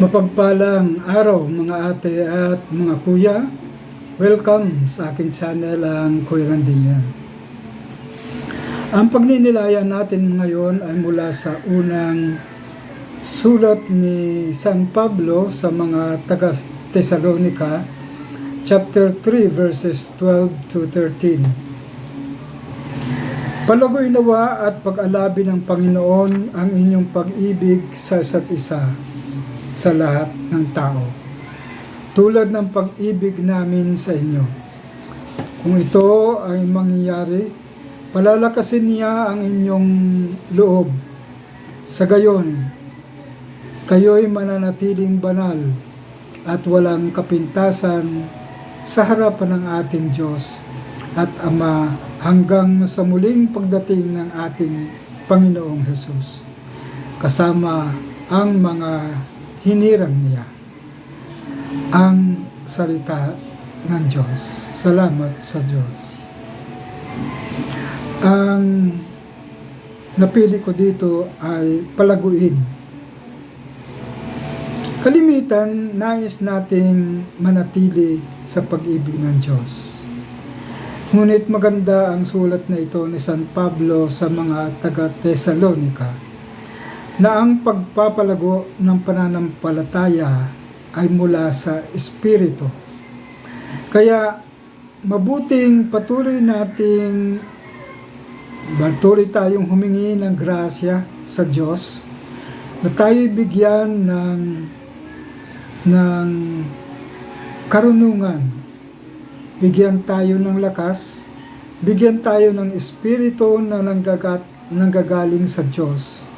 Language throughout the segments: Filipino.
Mapagpalang araw mga ate at mga kuya. Welcome sa aking channel ang Kuya Randilian. Ang pagninilayan natin ngayon ay mula sa unang sulat ni San Pablo sa mga taga Thessalonica chapter 3 verses 12 to 13. Palagoy nawa at pag-alabi ng Panginoon ang inyong pag-ibig sa isa't isa sa lahat ng tao. Tulad ng pag-ibig namin sa inyo. Kung ito ay mangyayari, palalakasin niya ang inyong loob. Sa gayon, kayo'y mananatiling banal at walang kapintasan sa harapan ng ating Diyos at Ama hanggang sa muling pagdating ng ating Panginoong Hesus. Kasama ang mga hinirang niya. Ang salita ng Diyos. Salamat sa Diyos. Ang napili ko dito ay palaguin. Kalimitan, nais nating manatili sa pag-ibig ng Diyos. Ngunit maganda ang sulat na ito ni San Pablo sa mga taga-Thessalonica na ang pagpapalago ng pananampalataya ay mula sa Espiritu. Kaya mabuting patuloy nating patuloy tayong humingi ng grasya sa Diyos na tayo bigyan ng ng karunungan. Bigyan tayo ng lakas, bigyan tayo ng espiritu na nanggagaling sa Diyos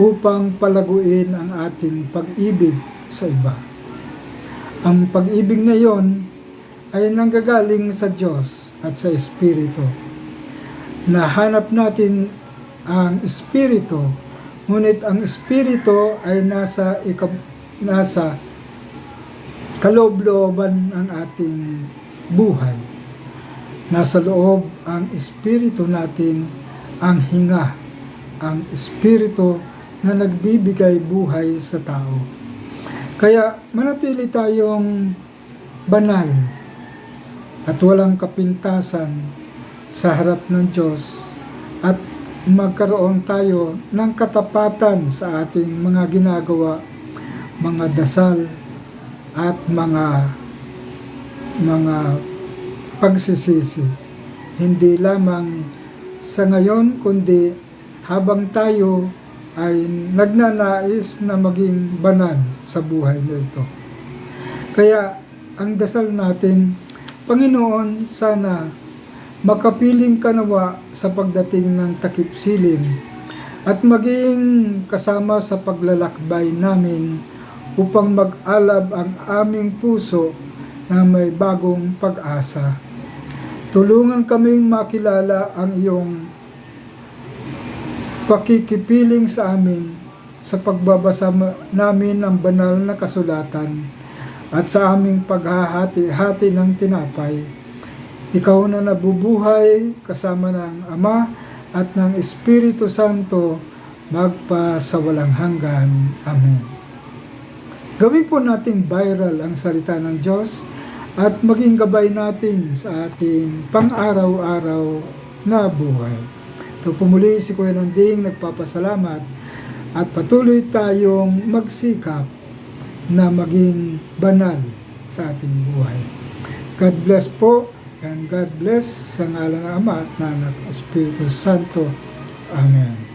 upang palaguin ang ating pag-ibig sa iba. Ang pag-ibig na yon ay nanggagaling sa Diyos at sa Espiritu. Nahanap natin ang Espiritu, ngunit ang Espiritu ay nasa, ikab, nasa kaloob-looban ng ating buhay. Nasa loob ang Espiritu natin, ang hinga, ang Espiritu na nagbibigay buhay sa tao. Kaya manatili tayong banal at walang kapintasan sa harap ng Diyos at magkaroon tayo ng katapatan sa ating mga ginagawa, mga dasal at mga mga pagsisisi. Hindi lamang sa ngayon kundi habang tayo ay nagnanais na maging banal sa buhay na ito. Kaya ang dasal natin, Panginoon, sana makapiling ka nawa sa pagdating ng takip silim at maging kasama sa paglalakbay namin upang mag-alab ang aming puso na may bagong pag-asa. Tulungan kaming makilala ang iyong pakikipiling sa amin sa pagbabasa namin ng banal na kasulatan at sa aming paghahati-hati ng tinapay. Ikaw na nabubuhay kasama ng Ama at ng Espiritu Santo magpa sa walang hanggan. Amen. Gawin po nating viral ang salita ng Diyos at maging gabay natin sa ating pang-araw-araw na buhay. Ito po muli si Kuya Nanding nagpapasalamat at patuloy tayong magsikap na maging banal sa ating buhay. God bless po and God bless sa ngalan ng Ama at ng Espiritu Santo. Amen.